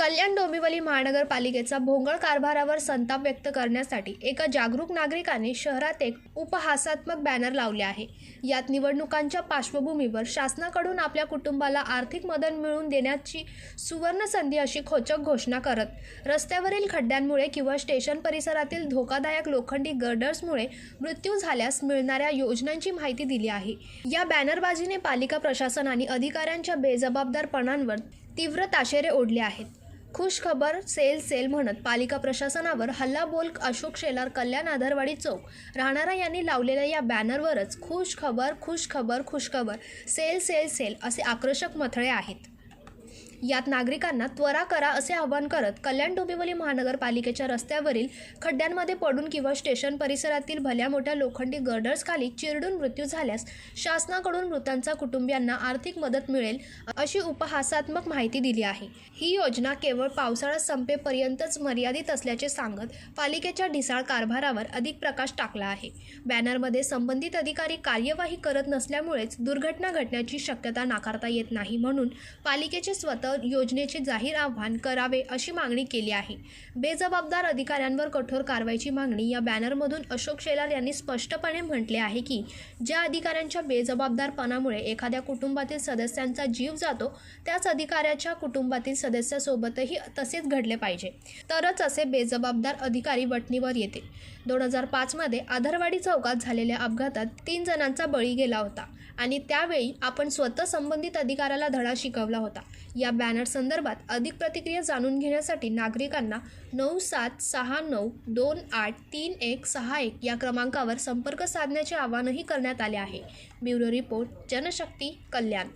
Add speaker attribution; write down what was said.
Speaker 1: कल्याण डोंबिवली महानगरपालिकेचा भोंगळ कारभारावर संताप व्यक्त करण्यासाठी एका जागरूक नागरिकाने शहरात एक उपहासात्मक बॅनर लावले आहे. यात निवडणुकांच्या पार्श्वभूमीवर शासनाकडून आपल्या कुटुंबाला आर्थिक मदत मिळवून देण्याची सुवर्ण संधी अशी खोचक घोषणा करत रस्त्यावरील खड्ड्यांमुळे किंवा स्टेशन परिसरातील धोकादायक लोखंडी गर्डर्समुळे मृत्यू झाल्यास मिळणाऱ्या योजनांची माहिती दिली आहे. या बॅनरबाजीने पालिका प्रशासन आणि अधिकाऱ्यांच्या बेजबाबदारपणांवर तीव्र ताशेरे ओढले आहेत. खुश खबर सेल सेल म्हणत पालिका प्रशासनावर हल्लाबोल अशोक शेलार कल्याण आधारवाडी चौक. राहणारा यांनी लावलेल्या या बॅनरवरच खुश खबर खुश खबर खुश खबर सेल सेल सेल असे आकर्षक मथळे आहेत. यात नागरिकांना त्वरा करा असे आवाहन करत कल्याण डोंबिवली महानगरपालिकेच्या रस्त्यावरील खड्ड्यांमध्ये पडून किंवा स्टेशन परिसरातील भल्या मोठ्या लोखंडी गर्डर्सखाली चिरडून मृत्यू झाल्यास शासनाकडून मृतांच्या कुटुंबियांना आर्थिक मदत मिळेल अशी उपहासात्मक माहिती दिली आहे. ही योजना केवळ पावसाळा संपेपर्यंतच मर्यादित असल्याचे सांगत पालिकेच्या ढिसाळ कारभारावर अधिक प्रकाश टाकला आहे. बॅनरमध्ये संबंधित अधिकारी कार्यवाही करत नसल्यामुळेच दुर्घटना घडण्याची शक्यता नाकारता येत नाही म्हणून पालिकेचे स्वतः योजनेचे जाहीर आव्हान करावे अशी मागणी केली आहे. बेजबाबदार अधिकाऱ्यांवर कठोर कारवाईची मागणी या बॅनरमधून अशोक शेलार यांनी स्पष्टपणे म्हटले आहे की ज्या अधिकाऱ्यांच्या बेजबाबदारपणामुळे एखाद्या कुटुंबातील सदस्यांचा जीव जातो त्याच अधिकाऱ्याच्या कुटुंबातील सदस्यासोबतही तसेच घडले पाहिजे. तरच असे बेजबाबदार अधिकारी वटणीवर येतील. दोन हजार पाचमध्ये आधारवाडी चौकात झालेल्या अपघातात तीन जणांचा बळी गेला होता आणि त्यावेळी आपण स्वतः संबंधित अधिकाऱ्याला धडा शिकवला होता. या बॅनर संदर्भात अधिक प्रतिक्रिया जाणून घेण्यासाठी नागरिकांना नऊ सात सहा नऊ दोन आठ तीन एक सहा एक या क्रमांकावर संपर्क साधण्याचे आवाहनही करण्यात आले आहे. Bureau report Janshakti Kalyan.